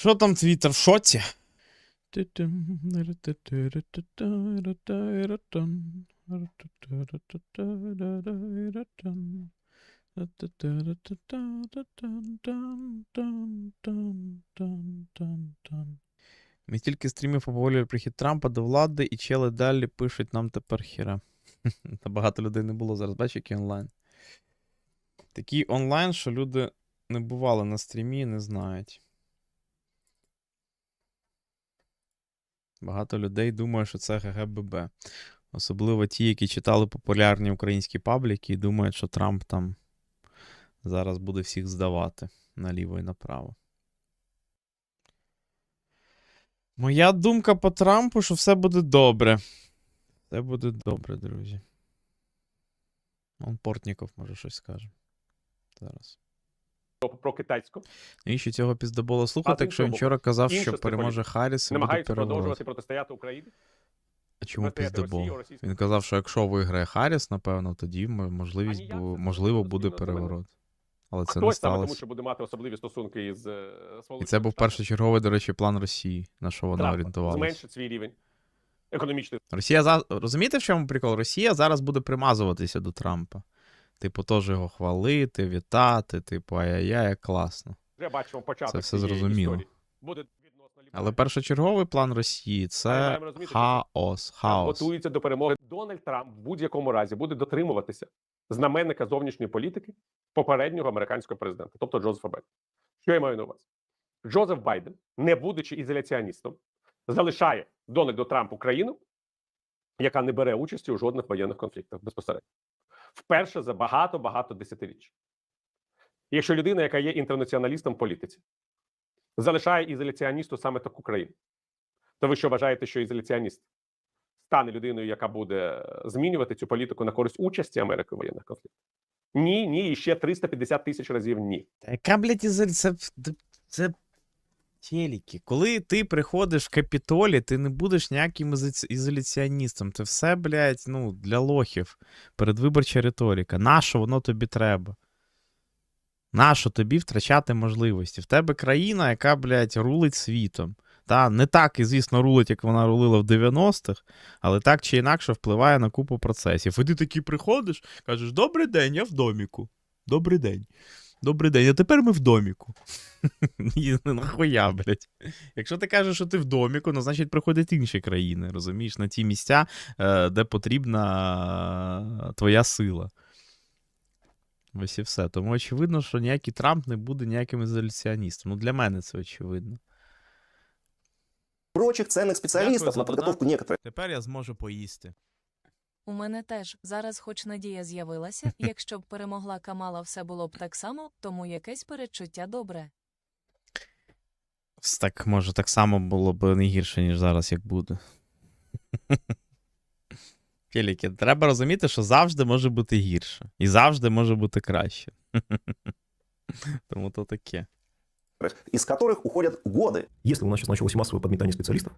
Що там твіттер в шоці? Ми стільки стрімів обговорювали прихід Трампа до влади, і чели далі пишуть нам тепер хіра. Та багато людей не було зараз, бачиш, який онлайн. Такий онлайн, що люди не бували на стрімі і не знають. Багато людей думає, що це ГГББ. Особливо ті, які читали популярні українські пабліки і думають, що Трамп там зараз буде всіх здавати наліво і направо. Моя думка по Трампу, що все буде добре. Все буде добре, друзі. Он Портніков може щось скаже. Зараз. Про, китайську, Навіщо цього піздобола слухати, якщо він вчора казав, що переможе Харріс і буде переворот? продовжувати протистояти Україні. А чому піздобол? Він казав, що якщо виграє Харріс, напевно, тоді можливість, можливо, буде переворот. Але це не саме тому, що буде мати особливі стосунки із е, І це був першочерговий, до речі, план Росії, на що вона орієнтувалася. Зменшить свій рівень економічний. Росія за... Розумієте, в чому прикол? Росія зараз буде примазуватися до Трампа. Типу, теж його хвалити, вітати, типу, ай-яй-яй, як класно. Вже бачимо початок Це все зрозуміло. Буде відносно Але першочерговий план Росії це розуміти, хаос. Хаос. готується до перемоги. Дональд Трамп в будь-якому разі буде дотримуватися знаменника зовнішньої політики попереднього американського президента, тобто Джозефа Байдена. Що я маю на увазі? Джозеф Байден, не будучи ізоляціоністом, залишає Дональду Трампу країну, яка не бере участі у жодних воєнних конфліктах безпосередньо. Вперше за багато-багато десятиріч. Якщо людина, яка є інтернаціоналістом в політиці, залишає ізоляціоністу саме таку країну, то ви що вважаєте, що ізоляціоніст стане людиною, яка буде е, змінювати цю політику на користь участі Америки в воєнних конфліктах? Ні, ні, і ще 350 тисяч разів ні. Яка, блядь, ізоль... це, це телеки. Коли ти приходиш в Капітолі, ти не будеш ніяким ізоляціоністом. Це все, блядь, ну, для лохів. Передвиборча риторика. Нащо воно тобі треба? Нащо тобі втрачати можливості? В тебе країна, яка, блядь, рулить світом. Та, не так, і, звісно, рулить, як вона рулила в 90-х, але так чи інакше впливає на купу процесів. І ти такий приходиш, кажеш: Добрий день, я в доміку. Добрий день. Добрий день, а тепер ми в доміку. Ні, ну нахуя, блядь. Якщо ти кажеш, що ти в доміку, ну значить приходять інші країни, розумієш, на ті місця, е, де потрібна твоя сила. Ось і все. Тому очевидно, що ніякий Трамп не буде ніяким ізоляціоністом. Ну, для мене це очевидно. прочих ценных специалистов за на подготовку некоторых Тепер я зможу поїсти. У мене теж зараз хоч надія з'явилася, якщо б перемогла Камала, все було б так само, тому якесь передчуття добре. Так, може, так само було б не гірше, ніж зараз, як буде. Феліки, треба розуміти, що завжди може бути гірше. І завжди може бути краще. Тому то таке. из которых уходят годы. Если у нас сейчас началось массовое подметание специалистов,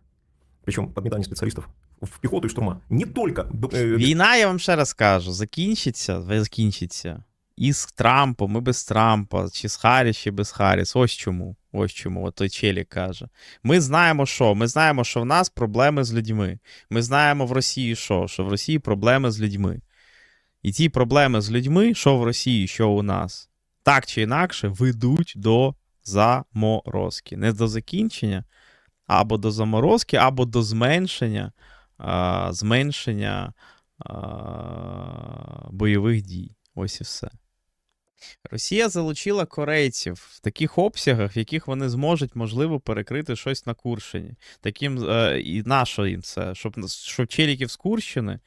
причем подметание специалистов в пехоту и штурма, не только... э, Війна, я вам ще раз кажу, закінчиться, закінчиться. І з Трампом, і без Трампа, чи з Харріс, чи без Харріс. Ось чому. Ось чому. От той Челік каже. Ми знаємо, що? Ми знаємо, що в нас проблеми з людьми. Ми знаємо в Росії що? Що в Росії проблеми з людьми. І ті проблеми з людьми, що в Росії, що у нас, так чи інакше, ведуть до заморозки. Не до закінчення, або до заморозки, або до зменшення, а, зменшення а, бойових дій. Ось і все. Росія залучила корейців в таких обсягах, в яких вони зможуть, можливо, перекрити щось на Курщині. Таким, е, і на їм це? Щоб, щоб челіків з Курщини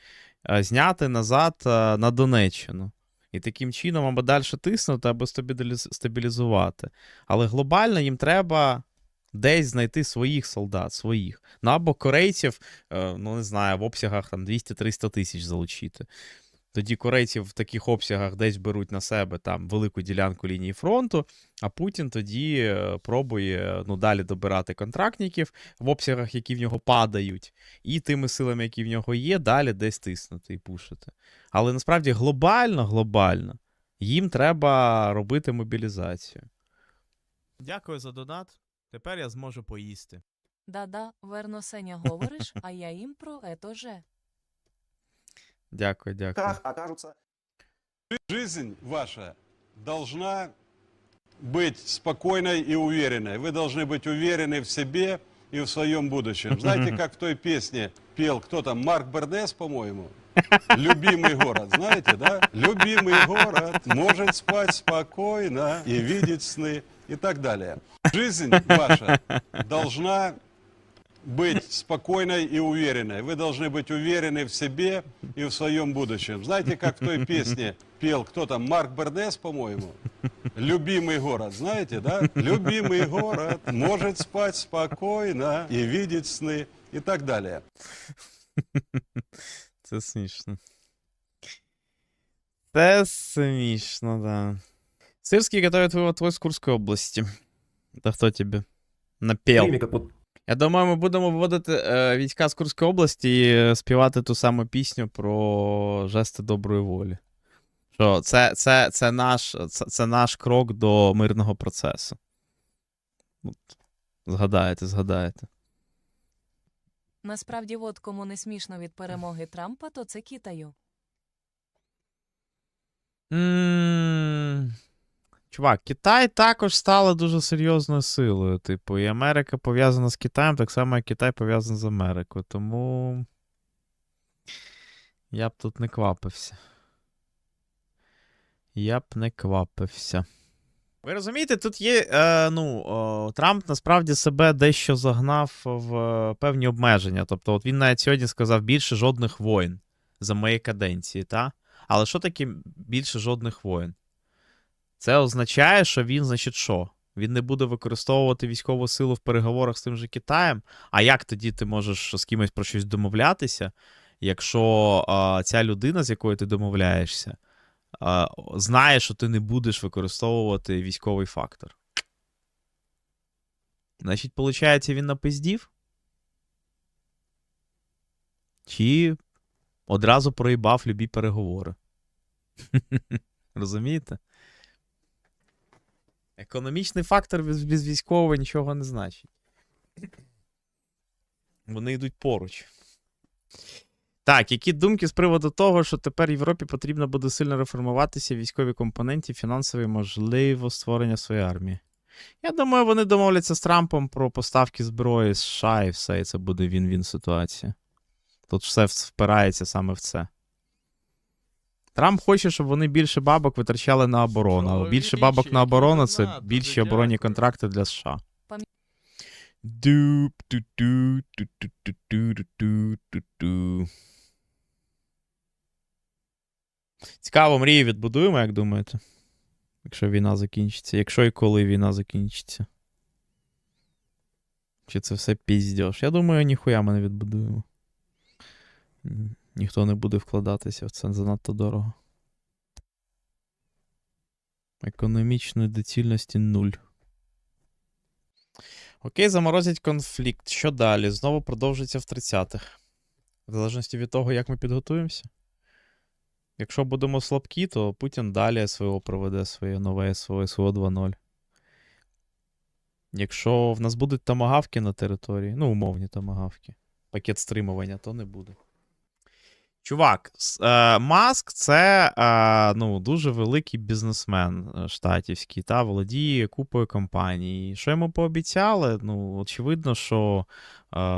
е, зняти назад е, на Донеччину. І таким чином або далі тиснути, або стабілізувати. Але глобально їм треба десь знайти своїх солдат, своїх. Ну або корейців, е, ну не знаю, в обсягах там 200-300 тисяч залучити. Тоді корейці в таких обсягах десь беруть на себе там велику ділянку лінії фронту, а Путін тоді е, пробує ну, далі добирати контрактників в обсягах, які в нього падають, і тими силами, які в нього є, далі десь тиснути і пушити. Але насправді глобально, глобально їм треба робити мобілізацію. Дякую за донат. Тепер я зможу поїсти. Да-да, верно Сеня говориш, а я їм про ето же. Дякую, дякую. Как окажутся Жизнь ваша должна быть спокойной и уверенной. Вы должны быть уверены в себе и в своем будущем. Знаете, как в той песне пел кто там, Марк Бердес, по-моему? Любимый город, знаете, да? Любимый город может спать спокойно и видеть сны и так далее. Жизнь ваша должна быть спокойной и уверенной. Вы должны быть уверены в себе и в своем будущем. Знаете, как в той песне пел кто там, Марк Бердес, по-моему? Любимый город, знаете, да? Любимый город может спать спокойно и видеть сны и так далее. Це смішно. Це смішно, да. Сырский готовит вывод войск Курской области. Да хто тебе? Напел. Я думаю, ми будемо виводити е, війська з Курської області і співати ту саму пісню про жести доброї волі. Що це, це, це, наш, це, це наш крок до мирного процесу. От, Згадаєте, згадаєте. Насправді, от кому не смішно від перемоги Трампа, то це Китаю. М, Чувак, Китай також стала дуже серйозною силою. Типу, і Америка пов'язана з Китаєм, так само, як Китай пов'язаний з Америкою. Тому. Я б тут не квапився. Я б не квапився. Ви розумієте, тут є. Е, ну, о, Трамп насправді себе дещо загнав в е, певні обмеження. Тобто, от він навіть сьогодні сказав більше жодних воїн за моєї каденції, та? Але що таке більше жодних воїн? Це означає, що він, значить, що? Він не буде використовувати військову силу в переговорах з тим же Китаєм. А як тоді ти можеш з кимось про щось домовлятися, якщо а, ця людина, з якою ти домовляєшся, а, знає, що ти не будеш використовувати військовий фактор? Значить, виходить, він напиздів? Чи одразу проїбав любі переговори? Розумієте? Економічний фактор без, без військового нічого не значить. Вони йдуть поруч. Так, які думки з приводу того, що тепер Європі потрібно буде сильно реформуватися військові компоненті, фінансові, можливо, створення своєї армії? Я думаю, вони домовляться з Трампом про поставки зброї з США і все, і це буде він-він ситуація. Тут все впирається саме в це. Трамп хоче, щоб вони більше бабок витрачали на оборону. Але більше бабок на оборону це більші оборонні контракти для США. Цікаво, мрію відбудуємо, як думаєте? Якщо війна закінчиться. Якщо і коли війна закінчиться. Чи це все піздєш? Я думаю, ніхуя ми не відбудуємо. Ні- Ніхто не буде вкладатися в це занадто дорого. Економічної доцільності нуль. Окей, заморозять конфлікт. Що далі? Знову продовжиться в 30-х. В залежності від того, як ми підготуємося. Якщо будемо слабкі, то Путін далі СВО проведе своє нове СВО СВО 2.0. Якщо в нас будуть тамагавки на території, ну, умовні тамагавки, пакет стримування, то не буде. Чувак, е, Маск це е, ну, дуже великий бізнесмен е, штатівський, та володіє купою компаній. Що йому пообіцяли? Ну, очевидно, що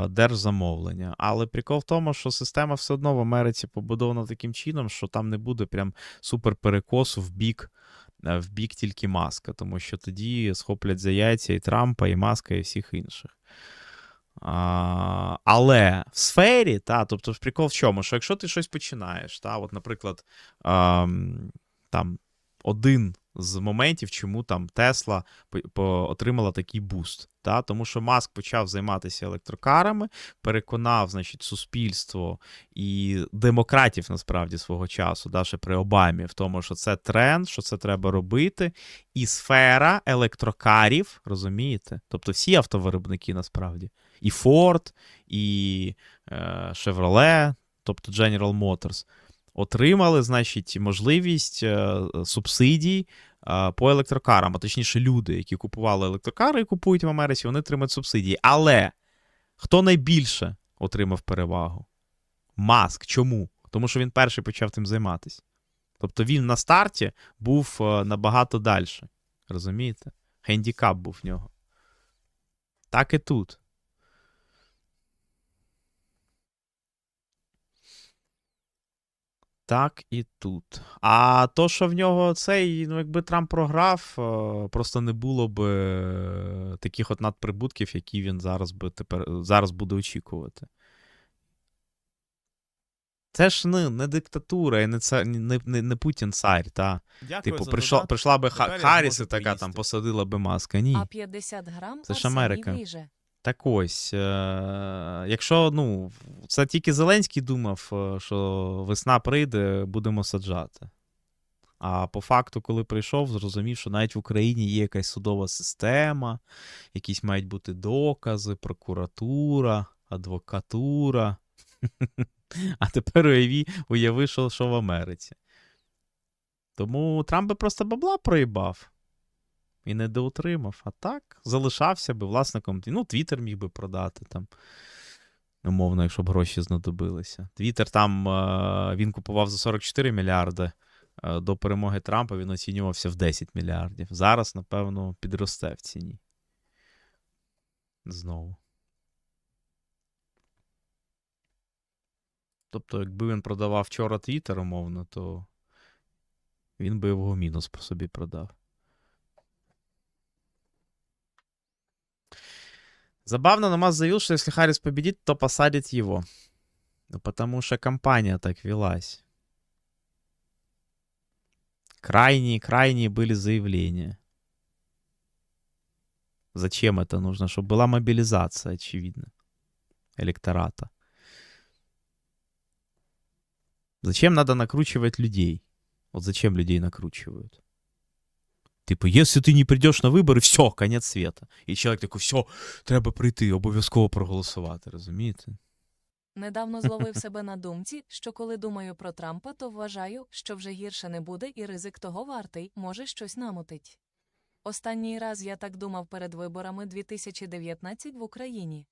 держзамовлення. Але прикол в тому, що система все одно в Америці побудована таким чином, що там не буде прям супер перекосу в бік. В бік тільки маска, тому що тоді схоплять за яйця і Трампа, і Маска, і всіх інших. Але в сфері, та, тобто прикол в чому? Що якщо ти щось починаєш, та, от, наприклад, ам, там один з моментів, чому там Тесла отримала такий буст. Та, тому що Маск почав займатися електрокарами, переконав, значить, суспільство і демократів насправді свого часу, да, ще при Обамі, в тому, що це тренд, що це треба робити. І сфера електрокарів, розумієте? Тобто всі автовиробники насправді і Ford, і е, Chevrolet, тобто General Motors, отримали, значить, можливість е, субсидій е, по електрокарам, а точніше, люди, які купували електрокари і купують в Америці, вони отримають субсидії. Але хто найбільше отримав перевагу? Маск. Чому? Тому що він перший почав тим займатися. Тобто він на старті був е, набагато далі. Розумієте? Хендікап був в нього. Так і тут. Так і тут. А то, що в нього цей, ну, якби Трамп програв, е, просто не було б е, таких от надприбутків, які він зараз би тепер зараз буде очікувати. Це ж не, не диктатура і не, це, не, не, не Путін цар, та. Типу, прийшла, прийшла би Тепер я Харріс і зможу така там посадила би маска. Ні. А 50 грам Це ж Арсеній Америка. вріже. Так ось, е- якщо ну, це тільки Зеленський думав, е, що весна прийде, будемо саджати. А по факту, коли прийшов, зрозумів, що навіть в Україні є якась судова система, якісь мають бути докази, прокуратура, адвокатура. А тепер уяви, що, що в Америці. Тому Трамп би просто бабла проїбав і не доутримав. А так, залишався би власником. Ну, Твіттер міг би продати там. Умовно, якщо б гроші знадобилися. Твіттер там е, він купував за 44 мільярди. е, До перемоги Трампа він оцінювався в 10 мільярдів. Зараз, напевно, підросте в ціні. Знову. Тобто, якби він продавав вчора Твіттер, умовно, то він би його мінус по собі продав. Забавно, но Маск заявил, что если Харрис победит, то посадит его. Ну, потому что компания так велась. Крайние, крайние были заявления. Зачем это нужно? Чтобы была мобилизация, очевидно, электората. Зачем надо накручивать людей? Вот зачем людей накручивают? Типу, якщо ти не прийдеш на вибори, все, конець света. І чоловік такий, все, треба прийти, обов'язково проголосувати, розумієте? Недавно зловив себе на думці, що коли думаю про Трампа, то вважаю, що вже гірше не буде, і ризик того вартий, може щось намутить. Останній раз я так думав перед виборами 2019 в Україні.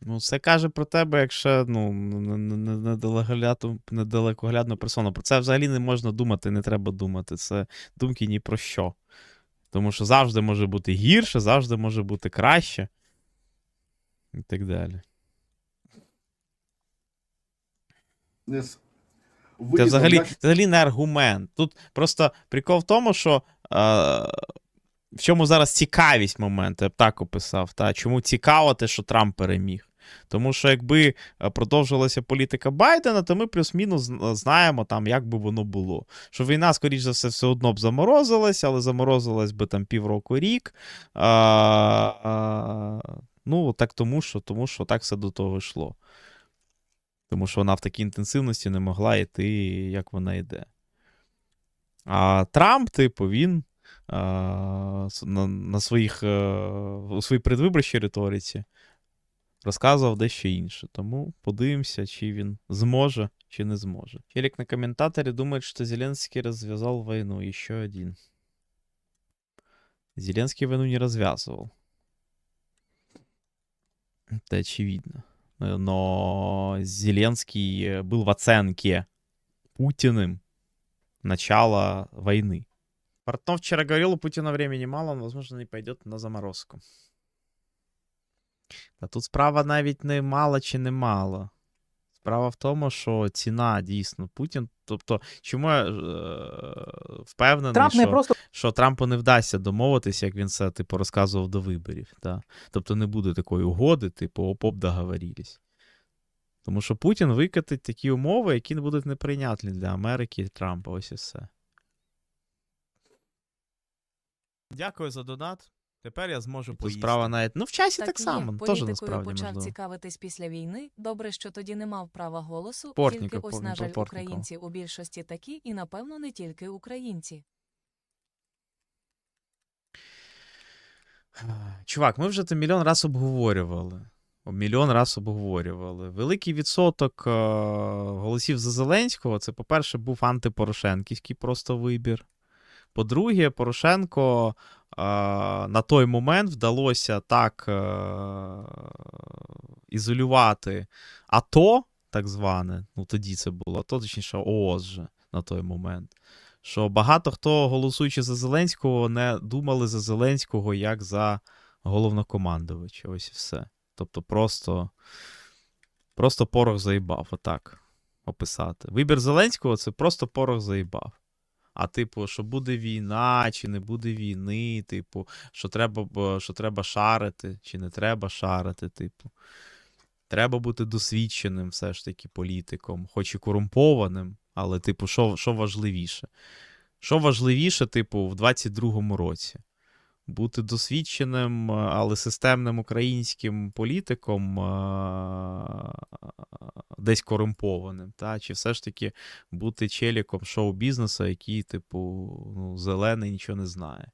Ну, це каже про тебе, якщо ну, недалекоглядну, недалекоглядну персону. Про це взагалі не можна думати, не треба думати. Це думки ні про що. Тому що завжди може бути гірше, завжди може бути краще. І так далі. Це взагалі, взагалі не аргумент. Тут просто прикол в тому, що е, в чому зараз цікавість моменту, я б так описав. Та, чому цікаво те, що Трамп переміг. Тому що якби е, продовжилася політика Байдена, то ми плюс-мінус знаємо, там, як би воно було. Що війна, скоріш за все, все одно б заморозилась, але заморозилась би там півроку рік. А, а, ну, так тому що, тому що так все до того йшло. Тому що вона в такій інтенсивності не могла йти, як вона йде. А Трамп, типу, він а, на, на своїх, е, у своїй предвиборчій риториці розказував дещо інше. Тому подивимося, чи він зможе, чи не зможе. Челік на коментаторі думає, що Зеленський розв'язав війну. І ще один. Зеленский войну не развязывал. Это очевидно. Э, Но Зеленский э, был в оценке Путиным начала войны. Портнов вчера говорил, у Путина времени мало, он, возможно, не пойдет на заморозку. Та тут справа навіть не мало чи не мало. Справа в тому, що ціна дійсно Путін. Тобто, чому я е, впевнений, Трамп що не просто що Трампу не вдасться домовитися, як він це типу розказував до виборів. Та? Тобто не буде такої угоди, типу, оп-оп договорились. Тому що Путін викатить такі умови, які не будуть неприйнятні для Америки і Трампа. Ось і все. Дякую за донат. Тепер я зможу поїсти. Справа навіть. Ну, в часі так, і само. Теж Політикою насправді почав можливо. цікавитись після війни. Добре, що тоді не мав права голосу. Портніков, тільки ось, на жаль, Портнікова. українці у більшості такі, і напевно не тільки українці. Чувак, ми вже це мільйон раз обговорювали. Мільйон раз обговорювали. Великий відсоток е, голосів за Зеленського це, по-перше, був антипорошенківський просто вибір. По-друге, Порошенко на той момент вдалося так е, ізолювати АТО, так зване, ну тоді це було АТО, точніше, ООС же на той момент. Що багато хто, голосуючи за Зеленського, не думали за Зеленського як за головнокомандувача. Ось і все. Тобто просто, просто порох заїбав, отак описати. Вибір Зеленського це просто порох заїбав. А типу, що буде війна, чи не буде війни, типу, що треба, що треба шарити, чи не треба шарити, типу. Треба бути досвідченим все ж таки політиком, хоч і корумпованим, але, типу, що, що важливіше? Що важливіше, типу, в 22-му році? Бути досвідченим, але системним українським політиком, десь корумпованим, та? чи все ж таки бути челіком шоу-бізнесу, який, типу, ну, зелений нічого не знає.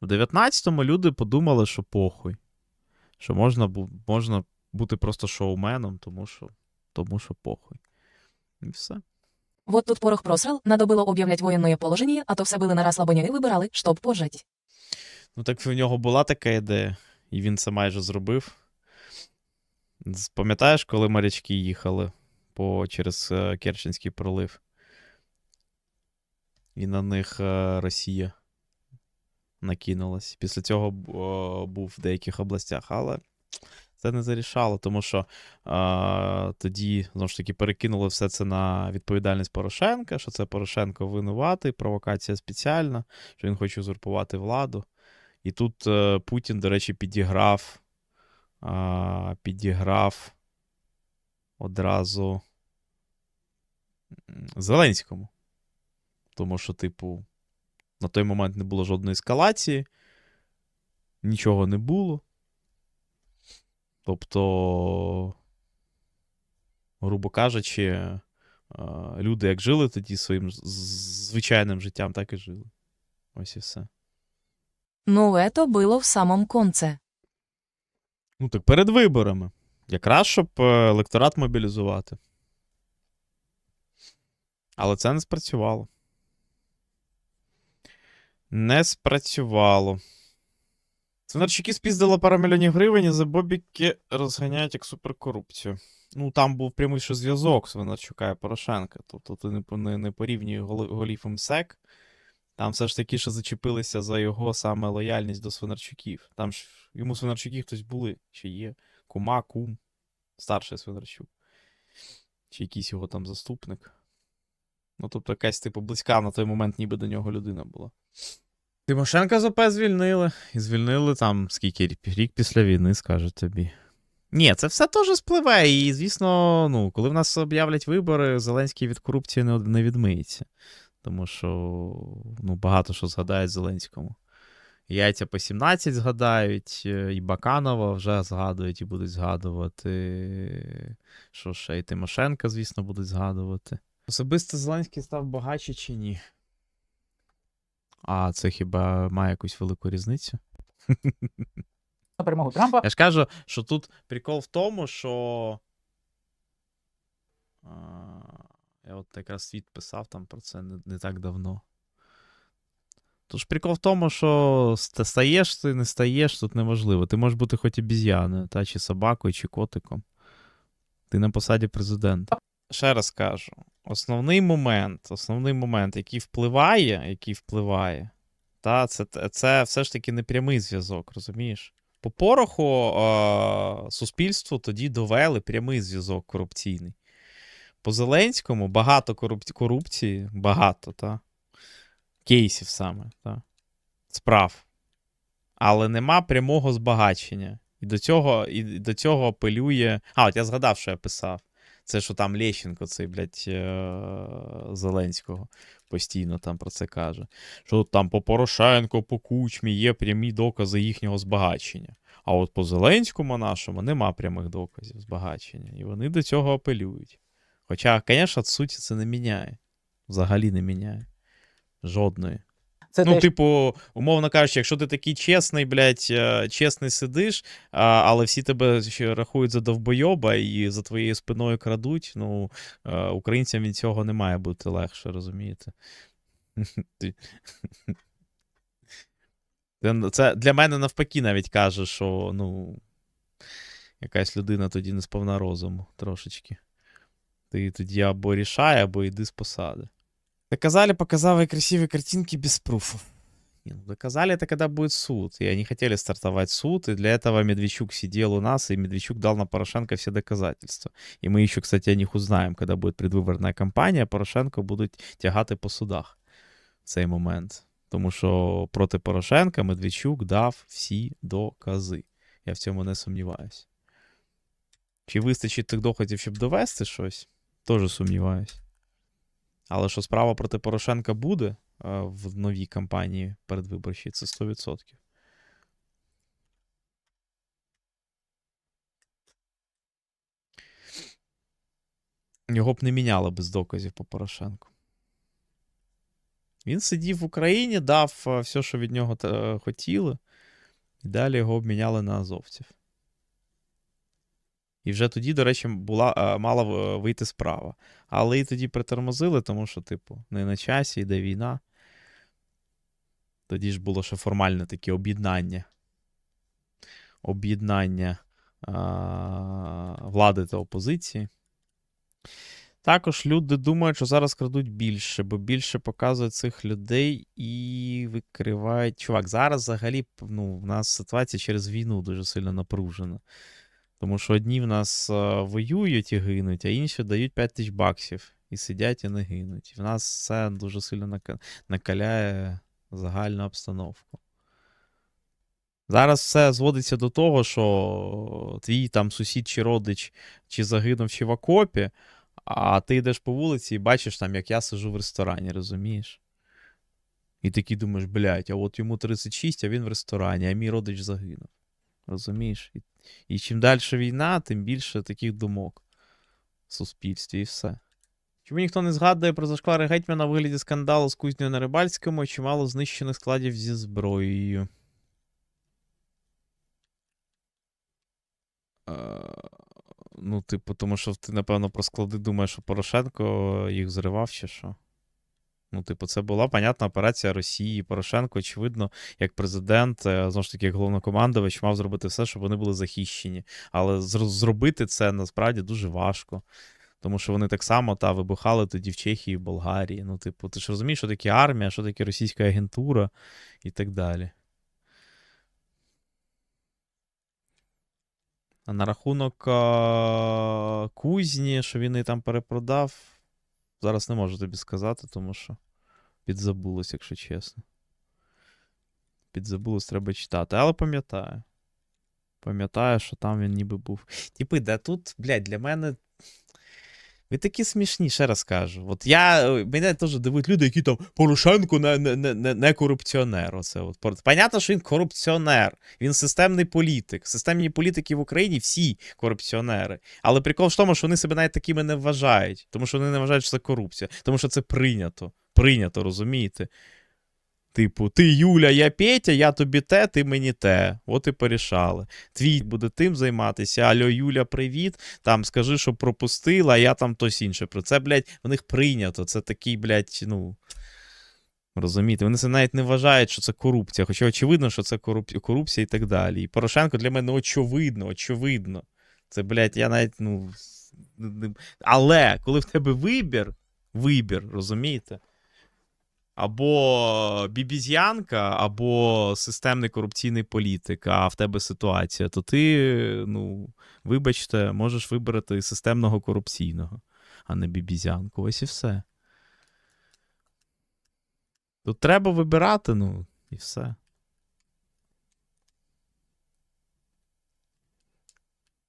В 19-му люди подумали, що похуй. Що можна, бу- можна бути просто шоуменом, тому що, тому що похуй. І все. Вот тут порох просрал, надо было объявлять военное положение, а то все были на расслабоне и выбирали, чтоб пожить. Ну, так в нього була така ідея, і він це майже зробив. Пам'ятаєш, коли морячки їхали по, через е, Керченський пролив? І на них е, Росія накинулась. Після цього був в деяких областях, але це не зарішало, тому що е, тоді, знову ж таки, перекинули все це на відповідальність Порошенка, що це Порошенко винуватий, провокація спеціальна, що він хоче узурпувати владу. І тут е, Путін, до речі, підіграв, підіграв одразу Зеленському. Тому що, типу, на той момент не було жодної ескалації, нічого не було. Тобто, грубо кажучи, е, люди як жили тоді своїм звичайним життям, так і жили. Ось і все. Ну, это было в самом конце. Ну, так перед виборами. Якраз щоб е, електорат мобілізувати. Але це не спрацювало. Не спрацювало. Свинарчуки спіздили пару мільйонів гривень і за бобіки розганяють як суперкорупцію. Ну, там був прямий ще зв'язок Свинарчука і Порошенка. Тобто ти не, не, не порівнює голів МСЕК. Там все ж таки ще зачепилися за його саме лояльність до Свинарчуків. Там ж йому Свинарчуки хтось були, чи є. Кума, кум, старший Свинарчук. Чи якийсь його там заступник. Ну, тобто якась, типу, близька на той момент, ніби до нього людина була. Тимошенка з ОП звільнили. І звільнили там скільки рік після війни, скажу тобі. Ні, це все теж спливе. І, звісно, ну, коли в нас об'являть вибори, Зеленський від корупції не, не відмиється. Тому що ну, багато що згадають Зеленському. Яйця по 17 згадають, е, і Баканова вже згадують і будуть згадувати. Що ще, і Тимошенка, звісно, будуть згадувати. Особисто Зеленський став багатше чи ні? А це хіба має якусь велику різницю? перемогу Трампа. Я ж кажу, що тут прикол в тому, що. Я от якраз світ писав там про це не, не так давно. Тож прикол в тому, що стаєш ти, не стаєш, тут неважливо. Ти можеш бути хоч обіз'яною, та, чи собакою, чи котиком. Ти на посаді президента. Ще раз кажу: основний момент, основний момент, який впливає, який впливає, та, це, це все ж таки не прямий зв'язок, розумієш? По пороху е, суспільству тоді довели прямий зв'язок корупційний. По Зеленському багато корупці- корупції, багато, та? кейсів саме, та? справ. Але нема прямого збагачення. І до цього, і до цього апелює. А, от я згадав, що я писав. Це що там Лещенко, цей, блядь, е, Зеленського постійно там про це каже. Що там по Порошенко, по Кучмі є прямі докази їхнього збагачення. А от по Зеленському нашому нема прямих доказів збагачення. І вони до цього апелюють. Хоча, звісно, суті це не міняє. Взагалі не міняє. Жодної. Це Ну, те, типу, умовно кажучи, якщо ти такий чесний, блядь, е, чесний сидиш, а, але всі тебе ще рахують за довбойоба і за твоєю спиною крадуть, ну, е, українцям від цього не має бути легше, розумієте? Це для мене навпаки навіть каже, що ну, якась людина тоді не сповна розуму трошечки. Ти тоді або рішай, або йди з посади. Доказали, показали красивые картинки без пруфов. Не, ну доказали это, когда будет суд. И они хотели стартовать суд, и для этого Медведчук сидел у нас, и Медведчук дал на Порошенко все доказательства. И мы еще, кстати, о них узнаем, когда будет предвыборная кампанія, Порошенко будуть тягати по судах в цей момент. Тому що проти Порошенка Медведчук дав всі докази. Я в цьому не сумніваюся. Чи вистачить тих доказів, щоб довести щось? Теж сумніваюсь. Але що справа проти Порошенка буде е, в новій кампанії передвиборчій, це 100%. Його б не міняли без доказів по Порошенку. Він сидів в Україні, дав е, все, що від нього е, хотіли, і далі його обміняли на азовців. І вже тоді, до речі, була, е, мала е, вийти справа. Але і тоді притормозили, тому що, типу, не на часі, йде війна. Тоді ж було ще формальне таке об'єднання. Об'єднання влади та опозиції. Також люди думають, що зараз крадуть більше, бо більше показують цих людей і викривають. Чувак, зараз взагалі ну, в нас ситуація через війну дуже сильно напружена. Тому що одні в нас е, воюють і гинуть, а інші дають 5 тисяч баксів і сидять і не гинуть. І в нас це дуже сильно накаляє загальну обстановку. Зараз все зводиться до того, що твій там сусід чи родич чи загинув, чи в окопі, а ти йдеш по вулиці і бачиш там, як я сижу в ресторані, розумієш? І такий думаєш, блядь, а от йому 36, а він в ресторані, а мій родич загинув. Розумієш? І, і чим далі війна, тим більше таких думок в суспільстві і все. Чому ніхто не згадує про зашквари гетьмана в вигляді скандалу з кузнею на Рибальському і чимало знищених складів зі зброєю? Е, ну, типу, тому що ти, напевно, про склади думаєш, що Порошенко їх зривав чи що? Ну, типу, це була понятна операція Росії. Порошенко, очевидно, як президент, е, знову ж таки, як головнокомандувач, мав зробити все, щоб вони були захищені. Але зр- зробити це насправді дуже важко. Тому що вони так само та вибухали тоді в Чехії, в Болгарії. Ну, типу, ти ж розумієш, що таке армія, що таке російська агентура і так далі. А на рахунок а, кузні, що він її там перепродав, зараз не можу тобі сказати, тому що підзабулось, якщо чесно. Підзабулось, треба читати. Але пам'ятаю. Пам'ятаю, що там він ніби був. Типи, да тут, блядь, для мене. Ви такі смішні, ще раз кажу. От я, е, мене теж дивують люди, які там Порошенко не, не, не, не, не корупціонер. Оце от. Понятно, що він корупціонер. Він системний політик. Системні політики в Україні всі корупціонери. Але прикол в тому, що вони себе навіть такими не вважають. Тому що вони не вважають, що це корупція. Тому що це прийнято. Прийнято, розумієте? Типу, ти Юля, я Петя, я тобі те, ти мені те. От і порішали. Твій буде тим займатися. Алло, Юля, привіт. Там скажи, що пропустила, а я там тось інше. Про це, блядь, в них прийнято. Це такий, блядь, ну. Розумієте, вони це навіть не вважають, що це корупція. Хоча очевидно, що це коруп... корупція і так далі. І Порошенко для мене очевидно, очевидно. Це, блядь, я навіть, ну. Але коли в тебе вибір, вибір, розумієте? Або бібізянка, або системний корупційний політик, а в тебе ситуація, то ти, ну, вибачте, можеш вибрати системного корупційного, а не бібізянку. Ось і все. Тут треба вибирати, ну, і все.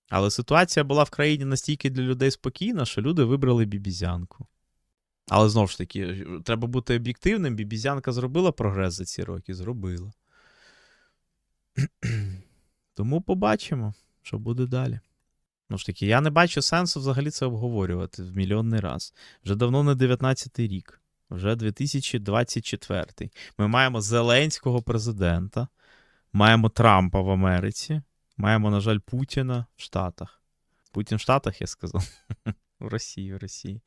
Але ситуація була в країні настільки для людей спокійна, що люди вибрали бібізянку. Але знову ж таки, треба бути об'єктивним. Бібізянка зробила прогрес за ці роки? Зробила. Тому побачимо, що буде далі. Ну ж таки, я не бачу сенсу взагалі це обговорювати в мільйонний раз. Вже давно не 19-й рік. Вже 2024. Ми маємо Зеленського президента, маємо Трампа в Америці, маємо, на жаль, Путіна в Штатах. Путін в Штатах, я сказав. В Росії, в Росії.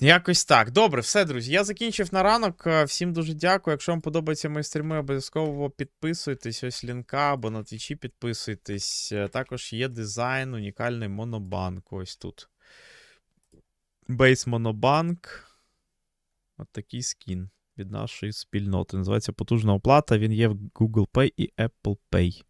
Якось так. Добре, все, друзі. Я закінчив на ранок. Е, Всім дуже дякую. Якщо вам подобаються мої стріми, обов'язково підписуйтесь. Ось лінка або на твічі підписуйтесь. Е, Також є дизайн, унікальний монобанк. Ось тут. Бейс Монобанк. От такий скін від нашої спільноти. Називається потужна оплата. Він є в Google Pay і Apple Pay.